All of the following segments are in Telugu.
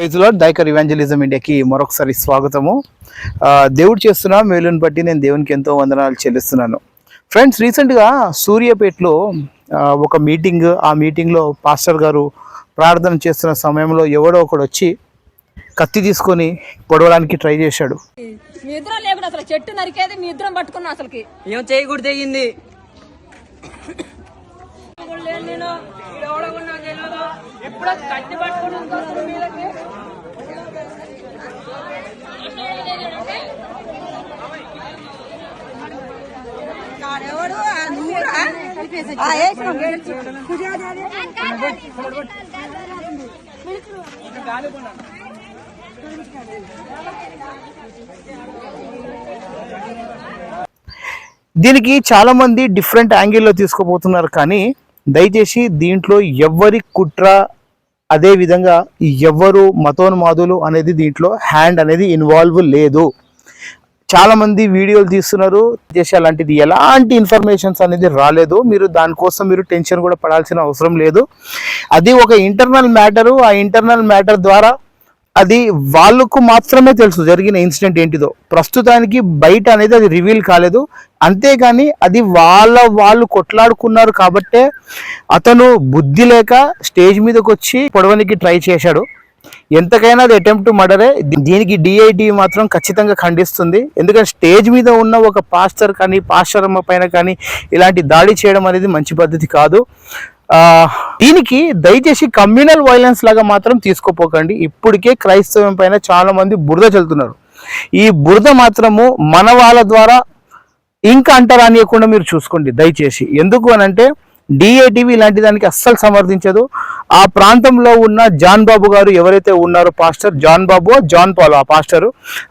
ప్రైజ్లో డైకర్ ఇవాంజలిజం ఇండియాకి మరొకసారి స్వాగతము. దేవుడు చేస్తున్న మేలుని బట్టి నేను దేవునికి ఎంతో వందనాలు చెల్లిస్తున్నాను. ఫ్రెండ్స్ రీసెంట్గా సూర్యాపేటలో ఒక మీటింగ్ ఆ మీటింగ్లో పాస్టర్ గారు ప్రార్థన చేస్తున్న సమయంలో ఎవడో ఒకడు వచ్చి కత్తి తీసుకొని పొడవడానికి ట్రై చేశాడు. మీ ఇద్దరం లేకుండా అసలు చెట్టు నరికేది మీ ఇద్దరం పట్టుకున్నాం అసలుకి. ఏం చేయకూడదు నేను ఎప్పుడో కట్టి పట్టుకుని ఉంటాను వీళ్ళకి. దీనికి చాలా మంది డిఫరెంట్ యాంగిల్లో తీసుకోబోతున్నారు కానీ దయచేసి దీంట్లో ఎవ్వరి కుట్ర అదే విధంగా ఎవ్వరు మతోన్మాదులు అనేది దీంట్లో హ్యాండ్ అనేది ఇన్వాల్వ్ లేదు. చాలా మంది వీడియోలు తీస్తున్నారు. చేసి అలాంటిది ఎలాంటి ఇన్ఫర్మేషన్స్ అనేది రాలేదు. మీరు దానికోసం మీరు టెన్షన్ కూడా పడాల్సిన అవసరం లేదు. అది ఒక ఇంటర్నల్ మ్యాటరు. ఆ ఇంటర్నల్ మ్యాటర్ ద్వారా అది వాళ్ళకు మాత్రమే తెలుసు జరిగిన ఇన్సిడెంట్ ఏంటిదో. ప్రస్తుతానికి బయట అనేది అది రివీల్ కాలేదు. అంతేగాని అది వాళ్ళ వాళ్ళు కొట్లాడుకున్నారు కాబట్టే అతను బుద్ధి లేక స్టేజ్ మీదకి వచ్చి పొడవనికి ట్రై చేశాడు. ఎంతకైనా అది అటెంప్ట్ మర్డరే దీనికి డిఐడి మాత్రం ఖచ్చితంగా ఖండిస్తుంది. ఎందుకంటే స్టేజ్ మీద ఉన్న ఒక పాస్టర్ కానీ పాస్టర్ పైన కానీ ఇలాంటి దాడి చేయడం అనేది మంచి పద్ధతి కాదు. దీనికి దయచేసి కమ్యూనల్ వైలెన్స్ లాగా మాత్రం తీసుకోపోకండి. ఇప్పటికే క్రైస్తవం పైన చాలా మంది బురద చల్లుతున్నారు. ఈ బురద మాత్రము మన వాళ్ళ ద్వారా ఇంకా అంటరానియకుండా మీరు చూసుకోండి. దయచేసి. ఎందుకు అని అంటే డిఏటివి ఇలాంటి దానికి అస్సలు సమర్థించదు. ఆ ప్రాంతంలో ఉన్న జాన్ బాబు గారు ఎవరైతే ఉన్నారో pastor John Babu John Paul ఆ పాస్టర్.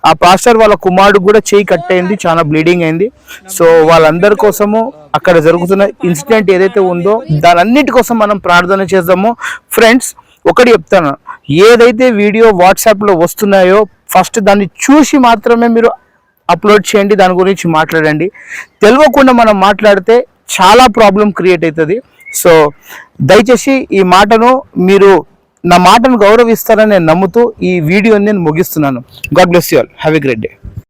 ఆ పాస్టర్ వాళ్ళ కుమారుడు కూడా చేయి కట్ అయింది చాలా బ్లీడింగ్ అయింది. సో వాళ్ళందరి కోసము అక్కడ జరుగుతున్న ఇన్సిడెంట్ ఏదైతే ఉందో దానన్నిటి కోసం మనం ప్రార్థన చేద్దామో. ఫ్రెండ్స్ ఒకటి చెప్తాను. ఏదైతే వీడియో వాట్సాప్లో వస్తున్నాయో ఫస్ట్ దాన్ని చూసి మాత్రమే మీరు అప్లోడ్ చేయండి దాని గురించి మాట్లాడండి. తెలియకుండా మనం మాట్లాడితే చాలా ప్రాబ్లం క్రియేట్ అవుతుంది సో దయచేసి ఈ మాటను మీరు నా మాటను గౌరవిస్తారని నేను నమ్ముతూ ఈ వీడియోని నేను ముగిస్తున్నాను. God bless you all have a great day